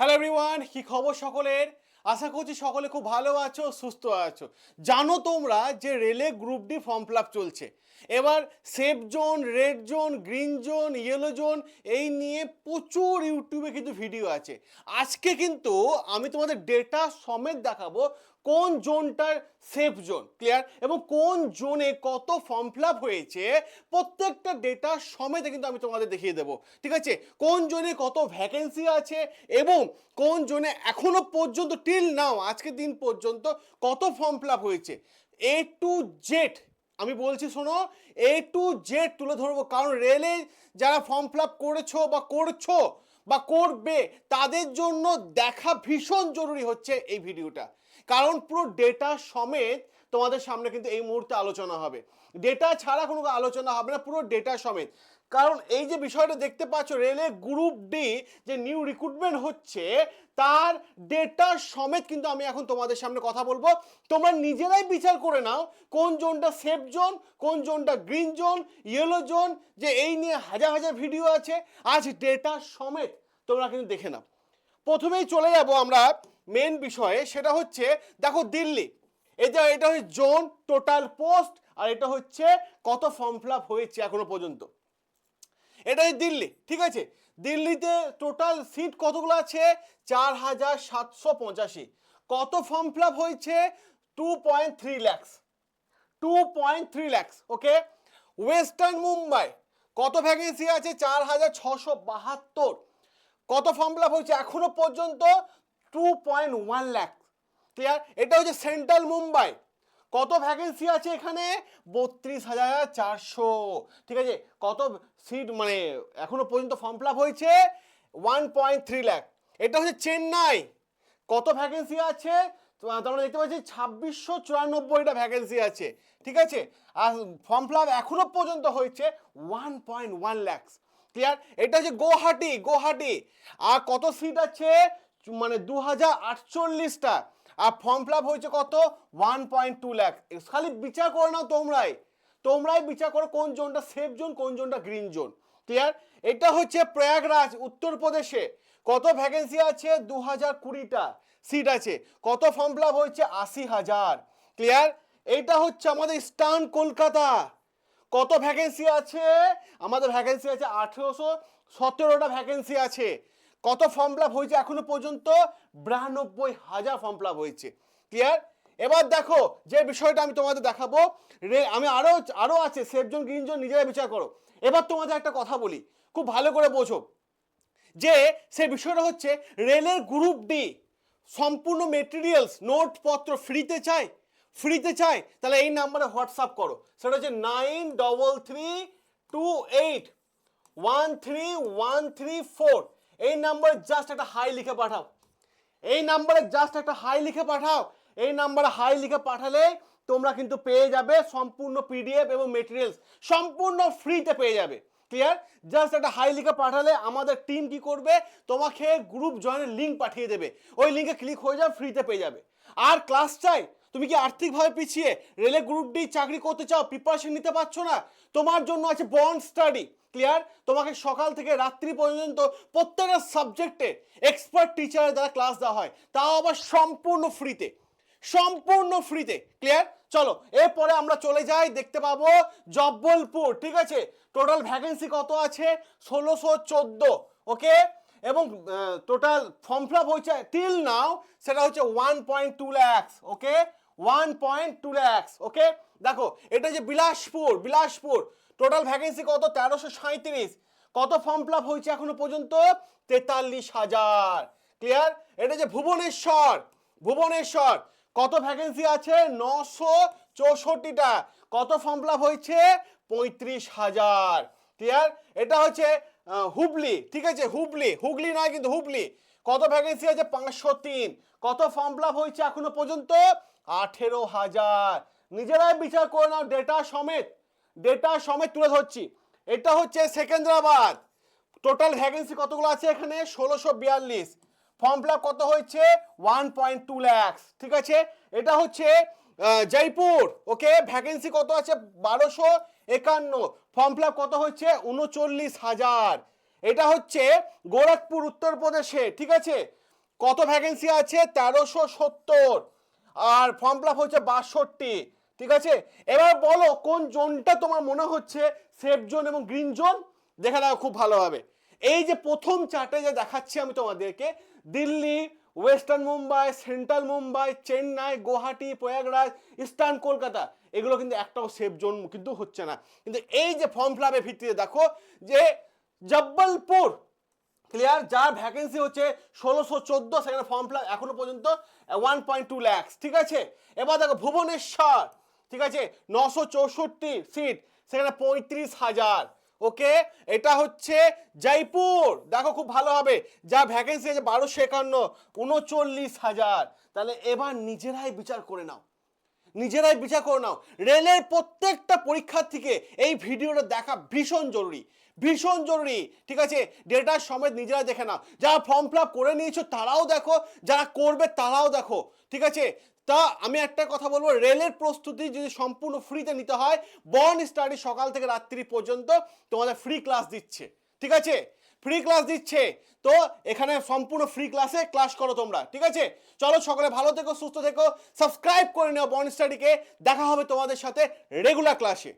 Hello everyone কি খবর সকলের? আশা করছি সকলে খুব ভালো আছো, সুস্থ আছো। জানো তোমরা যে রেলে গ্রুপ ডি ফর্ম ফিল চলছে। এবার safe zone red zone green zone yellow zone এই নিয়ে প্রচুর ইউটিউবে কিন্তু ভিডিও আছে। আজকে কিন্তু আমি তোমাদের ডেটা সমেত দেখাবো কোন জোনটার সেফ জোন? ক্লিয়ার এবং কোন জোনে কত ফর্ম ফিল আপ হয়েছে? প্রত্যেকটা ডেটা সমেত কিন্তু আমি তোমাদের দেখিয়ে দেবো। ঠিক আছে? কোন জোনে কত ভ্যাকেন্সি আছে? এবং কোন জোনে এখনও পর্যন্ত টিল নাও আজকের দিন পর্যন্ত কত ফর্ম ফিল আপ হয়েছে? এ টু জেড আমি বলছি শোনো এ টু জেড তুলে ধরবো। কারণ রেলে যারা ফর্ম ফিল আপ করেছ বা করছ বা করবে, তাদের জন্য দেখা ভীষণ জরুরি হচ্ছে এই ভিডিওটা। কারণ পুরো ডেটা সমেত তোমাদের সামনে কিন্তু এই মুহূর্তে আলোচনা হবে। ডেটা ছাড়া কোনো আলোচনা হবে না, পুরো ডেটা সমেত। কারণ এই যে বিষয়টা দেখতে পাচ্ছ রেলে গ্রুপ ডি যে নিউ রিক্রুটমেন্ট হচ্ছে, তার ডেটা সমেত কিন্তু আমি এখন তোমাদের সামনে কথা বলব। তোমরা নিজেরাই বিচার করে নাও কোন জোনটা সেফ জোন কোন জোনটা গ্রিন জোন ইয়েলো জোন যে এই নিয়ে হাজার হাজার ভিডিও আছে। আজ ডেটা সমেত তোমরা কিন্তু দেখে নাও। প্রথমেই চলে যাব আমরা মেন বিষয়ে, সেটা হচ্ছে, দেখো দিল্লি। এটা এটা হচ্ছে জোন টোটাল পোস্ট আর এটা হচ্ছে কত ফর্ম ফিল হয়েছে এখনও পর্যন্ত। এটাই দিল্লি, ঠিক আছে? দিল্লিতে টোটাল সিট কতগুলো আছে? চার হাজার সাতশো পঁচাশি। কত ফর্ম ফিল আপ হয়েছে? Two point three lakhs two point three lakhs okay western Mumbai কত ভ্যাকেন্সি আছে? চার হাজার ছশো বাহাত্তর। কত ফর্ম ফিল আপ হয়েছে? এখনও পর্যন্ত two point one lakhs clear এটা হচ্ছে সেন্ট্রাল মুম্বাই কত ভ্যাকেন্সি আছে এখানে? বত্রিশ হাজার চারশো। ঠিক আছে? কত সিট মানে এখনও পর্যন্ত ফর্ম ফিল হয়েছে? ওয়ান পয়েন্ট থ্রি ল্যাক এটা হচ্ছে চেন্নাই। কত ভ্যাকেন্সি আছে? তোমরা দেখতে পাচ্ছি ছাব্বিশশো চুরানব্বইটা ভ্যাকেন্সি আছে। ঠিক আছে? আর ফর্ম ফিল এখনও পর্যন্ত হয়েছে one point one lakhs clear এটা হচ্ছে গুয়াহাটি গুয়াহাটি। আর কত সিট আছে? মানে দু হাজার আটচল্লিশটা। আর ফর্ম ফিল হয়েছে কত? ওয়ান পয়েন্ট টু ল্যাক খালি বিচার করে নাও তোমরাই। তোমরাই বিচার করো কোন জোনটা সেফ জোন কোন জোনটা গ্রিন জোন ক্লিয়ার এটা হচ্ছে প্রয়াগরাজ, উত্তরপ্রদেশে। কত ভ্যাকেন্সি আছে? দু হাজার কুড়িটা সিট আছে। কত ফর্ম ফিল হয়েছে? আশি হাজার। ক্লিয়ার এইটা হচ্ছে আমাদের ইস্টার্ন কলকাতা। কত ভ্যাকেন্সি আছে? আমাদের ভ্যাকেন্সি আছে আঠেরোশো সতেরোটা ভ্যাকেন্সি আছে। কত ফর্ম ফিল হয়েছে এখনও পর্যন্ত? বিরানব্বই হাজার ফর্ম ফিল হয়েছে। ক্লিয়ার এবার দেখো, যে বিষয়টা আমি তোমাদের দেখাবো, রে, আমি আরও আরও আছে, সেফজন, গ্রিনজন নিজেরা বিচার করো। এবার তোমাদের একটা কথা বলি, খুব ভালো করে বোঝো। যে, সে বিষয়টা হচ্ছে, রেলের গ্রুপ ডি সম্পূর্ণ মেটেরিয়ালস নোটপত্র ফ্রিতে চাই ফ্রিতে চাই, তাহলে এই নাম্বারে হোয়াটসঅ্যাপ করো। সেটা হচ্ছে nine double three two eight one three one three four এই নাম্বারে জাস্ট একটা হাই লিখে পাঠাও। এই নাম্বারে জাস্ট একটা হাই লিখে পাঠাও। এই নাম্বারে হাই লিখে পাঠালে তোমরা কিন্তু পেয়ে যাবে সম্পূর্ণ পিডিএফ এবং মেটেরিয়ালস সম্পূর্ণ ফ্রিতে পেয়ে যাবে। ক্লিয়ার জাস্ট একটা হাই লিখে পাঠালে আমাদের টিম কি করবে? তোমাকে গ্রুপ জয়েনের লিঙ্ক পাঠিয়ে দেবে। ওই লিঙ্কে ক্লিক হয়ে যাবে ফ্রিতে পেয়ে যাবে। আর ক্লাস চাই তুমি কি আর্থিকভাবে পিছিয়ে রেলে গ্রুপ ডি চাকরি করতে চাও? প্রিপারেশন নিতে পারছ না? তোমার জন্য আছে বন্ড স্টাডি ক্লিয়ার তোমাকে সকাল থেকে রাত্রি পর্যন্ত প্রত্যেকটা সাবজেক্টে এক্সপার্ট টিচারের দ্বারা ক্লাস দেওয়া হয়। তাও আবার সম্পূর্ণ ফ্রিতে সম্পূর্ণ ফ্রিতে ক্লিয়ার চলো, এরপরে আমরা চলে যাই, দেখতে পাবো জব্বলপুর, ঠিক আছে? টোটাল ভ্যাকেন্সি কত আছে? ষোলোশো চোদ্দ ওকে এবং টোটাল ফর্ম ফিল আপ হয়েছে টিল নাও সেটা হচ্ছে one point two lakhs okay one point two lakhs okay দেখো, এটা যে বিলাসপুর বিলাসপুর টোটাল ভ্যাকেন্সি কত? তেরোশো সাঁত্রিশ কত ফর্ম ফিল আপ হয়েছে এখনও পর্যন্ত? তেতাল্লিশ হাজার। ক্লিয়ার এটা যে ভুবনেশ্বর ভুবনেশ্বর, কত ভ্যাকেন্সি আছে? নশো চৌষট্টিটা। কত ফর্ম ফিল আপ হয়েছে? পঁয়ত্রিশ হাজার। ক্লিয়ার এটা হচ্ছে হুবলি, ঠিক আছে? হুবলি, হুগলি নয় কিন্তু হুবলি। কত ভ্যাকেন্সি আছে? পাঁচশো তিন। কত ফর্ম ফিল হয়েছে এখনও পর্যন্ত? আঠেরো হাজার। নিজেরাই বিচার করে নাও ডেটা সমেত। ডেটা সমেত তুলে ধরছি। এটা হচ্ছে সেকেন্দ্রাবাদ। টোটাল ভ্যাকেন্সি কতগুলো আছে এখানে? ষোলোশো বিয়াল্লিশ। ফর্ম ফিল কত হয়েছে? ওয়ান পয়েন্ট টু ল্যাক্স ঠিক আছে? এটা হচ্ছে জয়পুর। ওকে ভ্যাকেন্সি কত আছে? বারোশো। একান্ন। ফর্ম ফিল কত হচ্ছে? উনচল্লিশ হাজার। এটা হচ্ছে গোরখপুর উত্তরপ্রদেশে, ঠিক আছে? কত ভ্যাকেন্সি আছে? তেরোশো সত্তর। আর ফর্ম ফিল হচ্ছে বাষট্টি, ঠিক আছে? এবার বলো, কোন জোনটা তোমার মনে হচ্ছে সেফ জোন এবং গ্রিন জোন দেখে নাও, খুব ভালোভাবে এই যে প্রথম চার্টে যে দেখাচ্ছি আমি তোমাদেরকে, Delhi western Mumbai, central Mumbai, Chennai, Guwahati, Prayagraj, eastern Kolkata, এগুলো কিন্তু একটাও সেফ জোন কিন্তু হচ্ছে না। কিন্তু এই যে ফর্ম ফিল ভিত্তিতে দেখো যে জব্বলপুর ক্লিয়ার যার ভ্যাকেন্সি হচ্ছে ষোলোশো চোদ্দ, সেখানে ফর্ম ফিল এখনও পর্যন্ত ওয়ান পয়েন্ট টু ল্যাক্স ঠিক আছে? এবার দেখো ভুবনেশ্বর, ঠিক আছে? নশো চৌষট্টি সিট সেখানে পঁয়ত্রিশ হাজার। ওকে, এটা হচ্ছে জয়পুর। দেখো খুব ভালো হবে। যা ভ্যাকেন্সি আছে বারোশো একান্ন উনচল্লিশ হাজার। তাহলে এবার নিজেরাই বিচার করে নাও। নিজেরাই বিচার করে নাও। রেলের প্রত্যেকটা পরীক্ষার্থীকে এই ভিডিওটা দেখা ভীষণ জরুরি। ভীষণ জরুরি, ঠিক আছে? ডেটার সমেত নিজেরা দেখে নাও। যারা ফর্ম ফিল করে নিয়েছো তারাও দেখো, যারা করবে তারাও দেখো, ঠিক আছে? তা আমি একটা কথা বলব, রেলের প্রস্তুতি যদি সম্পূর্ণ ফ্রিতে নিতে হয় বর্ন স্টাডি সকাল থেকে রাত্রি পর্যন্ত তোমাদের ফ্রি ক্লাস দিচ্ছে, ঠিক আছে? ফ্রি ক্লাস দিচ্ছে, তো এখানে সম্পূর্ণ ফ্রি ক্লাসে ক্লাস করো তোমরা, ঠিক আছে? চলো সকলে ভালো থেকো, সুস্থ থেকো সাবস্ক্রাইব করে নেও বর্ন স্টাডিকে দেখা হবে তোমাদের সাথে রেগুলার ক্লাসে